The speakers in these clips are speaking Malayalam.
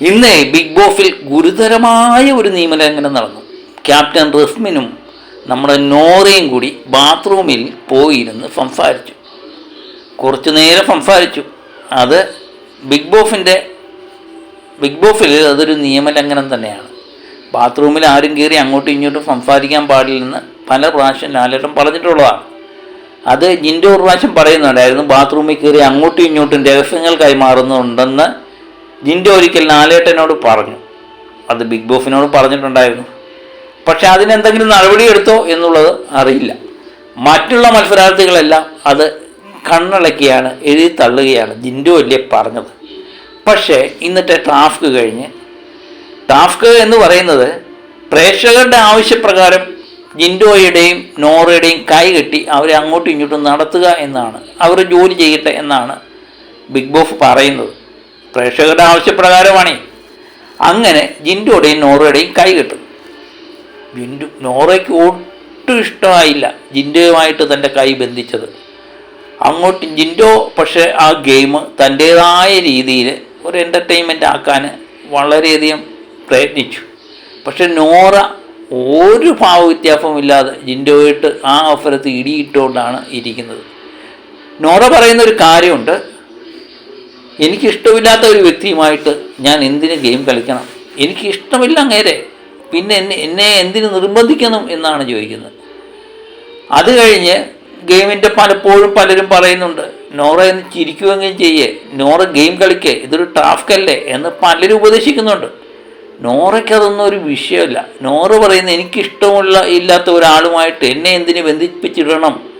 ഇന്ന് ബിഗ് ബോസിൽ ഗുരുതരമായ ഒരു നിയമലംഘനം നടന്നു. ക്യാപ്റ്റൻ റഫ്മിനും നമ്മുടെ നോറയും കൂടി ബാത്റൂമിൽ പോയിരുന്ന് സംസാരിച്ചു. കുറച്ചു നേരം സംസാരിച്ചു. അത് ബിഗ് ബോസിന്റെ ബിഗ് ബോഫിൽ അതൊരു നിയമലംഘനം തന്നെയാണ്. ബാത്റൂമിൽ ആരും കയറി അങ്ങോട്ടും ഇങ്ങോട്ടും സംസാരിക്കാൻ പാടില്ലെന്ന് പല പ്രാവശ്യം ലാലേട്ടൻ പറഞ്ഞിട്ടുള്ളതാണ്. അത് ജിന്റെ ഒരു പ്രാവശ്യം പറയുന്നുണ്ടായിരുന്നു ബാത്റൂമിൽ കയറി അങ്ങോട്ടും ഇങ്ങോട്ടും രഹസ്യങ്ങൾ കൈമാറുന്നുണ്ടെന്ന് ജിന്റെ ഒരിക്കൽ നാലേട്ടനോട് പറഞ്ഞു. അത് ബിഗ് ബോസിനോട് പറഞ്ഞിട്ടുണ്ടായിരുന്നു. പക്ഷെ അതിനെന്തെങ്കിലും നടപടി എടുത്തോ എന്നുള്ളത് അറിയില്ല. മറ്റുള്ള മത്സരാർത്ഥികളെല്ലാം അത് കണ്ണടക്കിയാണ് എഴുതി തള്ളുകയാണ് ജിൻഡോ വലിയ പറഞ്ഞത്. പക്ഷേ ഇന്നത്തെ ടാസ്ക് കഴിഞ്ഞ് ടാസ്ക് എന്ന് പറയുന്നത് പ്രേക്ഷകരുടെ ആവശ്യപ്രകാരം ജിൻഡോയുടെയും നോറയുടെയും കൈ കെട്ടി അവരെ അങ്ങോട്ടും ഇങ്ങോട്ടും നടത്തുക എന്നാണ്. അവർ ജോലി ചെയ്യട്ടെ എന്നാണ് ബിഗ് ബോസ് പറയുന്നത്. പ്രേക്ഷകരുടെ ആവശ്യപ്രകാരമാണ്. അങ്ങനെ ജിൻഡോയുടെയും നോറയുടെയും കൈ കിട്ടും. ജിൻഡു നോറയ്ക്ക് ഒട്ടും ഇഷ്ടമായില്ല ജിൻഡോയുമായിട്ട് തന്റെ കൈ ബന്ധിച്ചത്. അങ്ങോട്ട് ജിൻഡോ പക്ഷേ ആ ഗെയിം തന്റേതായ രീതിയിൽ ഒരു എന്റർടൈൻമെന്റ് ആക്കാൻ വളരെയധികം പ്രയത്നിച്ചു. പക്ഷെ നോറ ഒരു ഭാവവ്യത്യാസവും ഇല്ലാതെ ജിൻഡോയിട്ട് ആ അവസരത്ത് ഇടിയിട്ടുകൊണ്ടാണ് ഇരിക്കുന്നത്. നോറ പറയുന്ന ഒരു കാര്യമുണ്ട് എനിക്കിഷ്ടമില്ലാത്ത ഒരു വ്യക്തിയുമായിട്ട് ഞാൻ എന്തിന് ഗെയിം കളിക്കണം? എനിക്ക് ഇഷ്ടമില്ല അങ്ങേരെ. പിന്നെ എന്നെ എന്നെ എന്തിന് നിർബന്ധിക്കണം എന്നാണ് ചോദിക്കുന്നത്. അത് കഴിഞ്ഞ് ഗെയിമിന്റെ പലപ്പോഴും പലരും പറയുന്നുണ്ട് നോറ എന്ന് ചിരിക്കുമെങ്കിലും ചെയ്യേ. നോറ ഗെയിം കളിക്കേ. ഇതൊരു ടാസ്ക് അല്ലേ എന്ന് പലരും ഉപദേശിക്കുന്നുണ്ട്. നോറയ്ക്ക് അതൊന്നും ഒരു വിഷയമല്ല. നോറ പറയുന്ന എനിക്കിഷ്ടമുള്ള ഇല്ലാത്ത ഒരാളുമായിട്ട് എന്നെ എന്തിനു ബന്ധിപ്പിച്ചിടണം?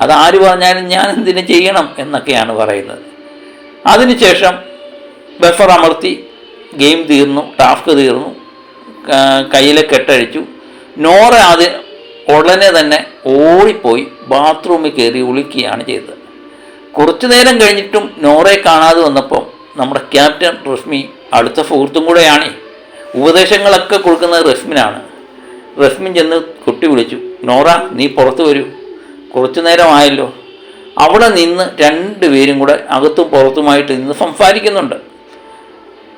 അതാര് പറഞ്ഞാലും ഞാൻ എന്തിനു ചെയ്യണം? എന്നൊക്കെയാണ് പറയുന്നത്. അതിനുശേഷം ബഫർ അമർത്തി ഗെയിം തീർന്നു ടാസ്ക് തീർന്നു കയ്യിലെ കെട്ടഴിച്ചു. നോറ അത് ഉടനെ തന്നെ ഓടിപ്പോയി ബാത്റൂമിൽ കയറി ഒളിക്കുകയാണ് ചെയ്തത്. കുറച്ചു നേരം കഴിഞ്ഞിട്ടും നോറയെ കാണാതെ വന്നപ്പോൾ നമ്മുടെ ക്യാപ്റ്റൻ റഷ്മി അടുത്ത സുഹൃത്തും കൂടെയാണ്. ഉപദേശങ്ങളൊക്കെ കൊടുക്കുന്നത് റഷ്മിനാണ് റഷ്മിൻ ചെന്ന് കുട്ടി വിളിച്ചു നോറ നീ പുറത്ത് വരൂ. കുറച്ചു നേരമായല്ലോ. അവിടെ നിന്ന് രണ്ടുപേരും കൂടെ അകത്തും പുറത്തുമായിട്ട് നിന്ന് സംസാരിക്കുന്നുണ്ട്.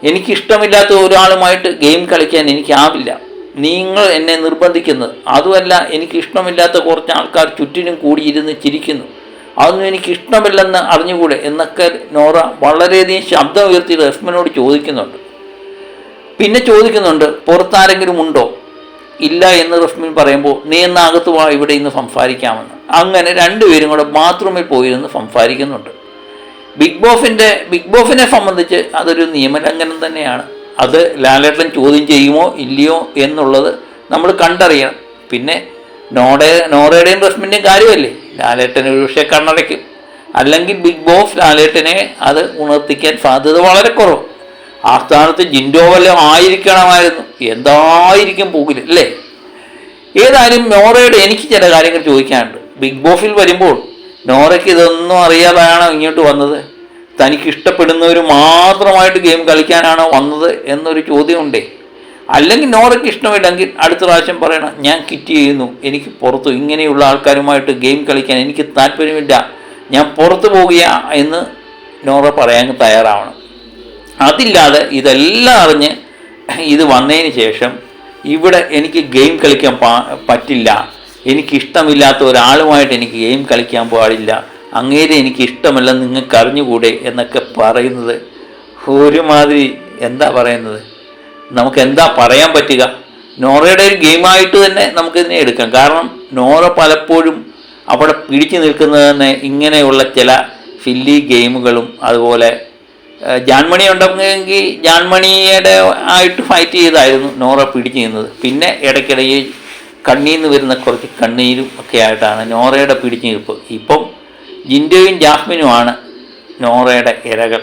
എനിക്കിഷ്ടമില്ലാത്ത ഒരാളുമായിട്ട് ഗെയിം കളിക്കാൻ എനിക്കാവില്ല. നിങ്ങൾ എന്നെ നിർബന്ധിക്കുന്നത് അതുമല്ല എനിക്കിഷ്ടമില്ലാത്ത കുറച്ച് ആൾക്കാർ ചുറ്റിനും കൂടിയിരുന്ന് ചിരിക്കുന്നു. അതൊന്നും എനിക്കിഷ്ടമില്ലെന്ന് അറിഞ്ഞുകൂടെ? എന്നൊക്കെ നോറ വളരെയധികം ശബ്ദം ഉയർത്തി റസ്മിനോട് ചോദിക്കുന്നുണ്ട്. പിന്നെ ചോദിക്കുന്നുണ്ട് പുറത്താരെങ്കിലും ഉണ്ടോ? ഇല്ല എന്ന് റസ്മിൻ പറയുമ്പോൾ നീ എന്ന ഇവിടെ ഇന്ന് സംസാരിക്കാമെന്ന്. അങ്ങനെ രണ്ടുപേരും കൂടെ ബാത്റൂമിൽ പോയിരുന്ന് സംസാരിക്കുന്നുണ്ട്. ബിഗ് ബോസിന്റെ ബിഗ് ബോഫിനെ സംബന്ധിച്ച് അതൊരു നിയമലംഘനം തന്നെയാണ്. അത് ലാലേട്ടൻ ചോദ്യം ചെയ്യുമോ ഇല്ലയോ എന്നുള്ളത് നമ്മൾ കണ്ടറിയണം. പിന്നെ നോടെ നോറയുടെയും റസ്മിന്റെയും കാര്യമല്ലേ? ലാലേട്ടൻ ഒരു പക്ഷേ കണ്ണടയ്ക്കും. അല്ലെങ്കിൽ ബിഗ് ബോസ് ലാലേട്ടനെ അത് ഉണർത്തിക്കാൻ സാധ്യത വളരെ കുറവ്. ആ സ്ഥാനത്ത് ജിൻഡോ വല്ലതും ആയിരിക്കണമായിരുന്നു. എന്തായിരിക്കും പോകില്ല അല്ലേ? ഏതായാലും നോറയുടെ എനിക്ക് ചില കാര്യങ്ങൾ ചോദിക്കാനുണ്ട്. ബിഗ് ബോസിൽ വരുമ്പോൾ നോറയ്ക്ക് ഇതൊന്നും അറിയാതെയാണോ ഇങ്ങോട്ട് വന്നത്? തനിക്ക് ഇഷ്ടപ്പെടുന്നവർ മാത്രമായിട്ട് ഗെയിം കളിക്കാനാണോ വന്നത് എന്നൊരു ചോദ്യമുണ്ടേ. അല്ലെങ്കിൽ നോറയ്ക്ക് ഇഷ്ടമില്ലെങ്കിൽ അടുത്ത പ്രാവശ്യം പറയണം ഞാൻ കിറ്റ് ചെയ്യുന്നു. എനിക്ക് പുറത്തു ഇങ്ങനെയുള്ള ആൾക്കാരുമായിട്ട് ഗെയിം കളിക്കാൻ എനിക്ക് താല്പര്യമില്ല. ഞാൻ പുറത്തു പോകുക എന്ന് നോറ പറയാൻ തയ്യാറാവണം. അതില്ലാതെ ഇതെല്ലാം അറിഞ്ഞ് ഇത് വന്നതിന് ശേഷം ഇവിടെ എനിക്ക് ഗെയിം കളിക്കാൻ പറ്റില്ല. എനിക്കിഷ്ടമില്ലാത്ത ഒരാളുമായിട്ട് എനിക്ക് ഗെയിം കളിക്കാൻ പാടില്ല. അങ്ങേരെ എനിക്ക് ഇഷ്ടമല്ലെന്ന് നിങ്ങൾക്ക് അറിഞ്ഞുകൂടെ എന്നൊക്കെ പറയുന്നത് ഒരുമാതിരി എന്താ പറയുന്നത്? നമുക്ക് എന്താ പറയാൻ പറ്റുക? നോറയുടെ ഒരു ഗെയിമായിട്ട് തന്നെ നമുക്കിതിനെ എടുക്കാം. കാരണം നോറ പലപ്പോഴും അവിടെ പിടിച്ചു നിൽക്കുന്നത് തന്നെ ഇങ്ങനെയുള്ള ചില ഫില്ലി ഗെയിമുകളും അതുപോലെ ജാൻമണി ഉണ്ടെങ്കിൽ ജാൻമണിയുടെ ആയിട്ട് ഫൈറ്റ് ചെയ്തായിരുന്നു നോറ പിടിച്ചു നിന്നത്. പിന്നെ ഇടയ്ക്കിടയിൽ കണ്ണീർ നിന്ന് വരുന്ന കുറച്ച് കണ്ണീരും ഒക്കെ ആയിട്ടാണ് നോറയുടെ പിടിച്ചു നിൽപ്പ് ഇപ്പം ജിൻഡോയും ജാസ്മിനുമാണ് നോറയുടെ ഇരകൾ.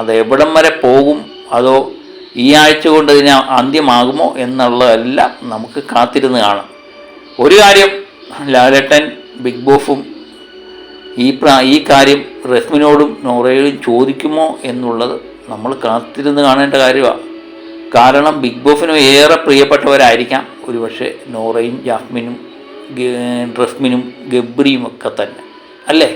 അത് എവിടം വരെ പോകും? അതോ ഈ ആഴ്ച കൊണ്ട് ഇതിന് അന്ത്യമാകുമോ എന്നുള്ളതെല്ലാം നമുക്ക് കാത്തിരുന്ന് കാണാം. ഒരു കാര്യം ലാലേട്ടൻ ബിഗ് ബോസും ഈ പ്രാ ഈ കാര്യം റഹ്മിനോടും നോറയോടും ചോദിക്കുമോ എന്നുള്ളത് നമ്മൾ കാത്തിരുന്ന് കാണേണ്ട കാര്യമാണ്. കാരണം ബിഗ് ബോസിനും ഏറെ പ്രിയപ്പെട്ടവരായിരിക്കാം ഒരുപക്ഷെ നോറയും ജാസ്മിനും ഡ്രസ്മിനും ഗബ്രിയും ഒക്കെ തന്നെ. അല്ലേ?